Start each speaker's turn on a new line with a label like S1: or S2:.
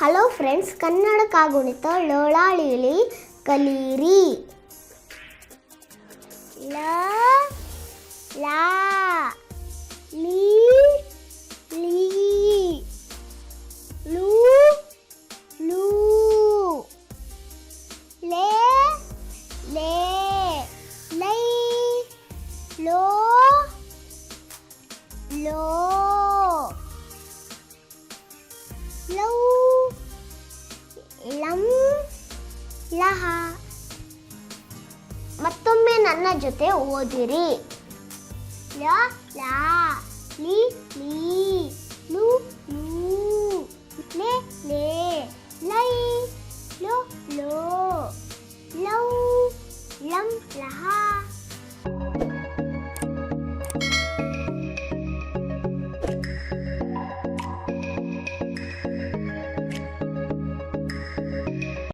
S1: Hello friends Kannada ಕಾಗುಣಿತ ಲೋಳಾಳಿಲಿ ಕಲೀರಿ ಲ ಲಾ ಲೀ ಲೀ ಲೂ ಲೂ ಲೇ ಲೇ ಲೈ ಲೋ ಲೋ ಲೌ ಲಂ ಲಹ. ಮತ್ತೊಮ್ಮೆ ನನ್ನ ಜೊತೆ ಓದಿರಿ. ಲ, ಲಾ, ಲಿ, ಲೀ, ಲು, ಲೂ, ಲೇ ಲೇ, ಲೈ, ಲೋ ಲೋ. ಲೌ, ಲಂ, ಲಹಾ.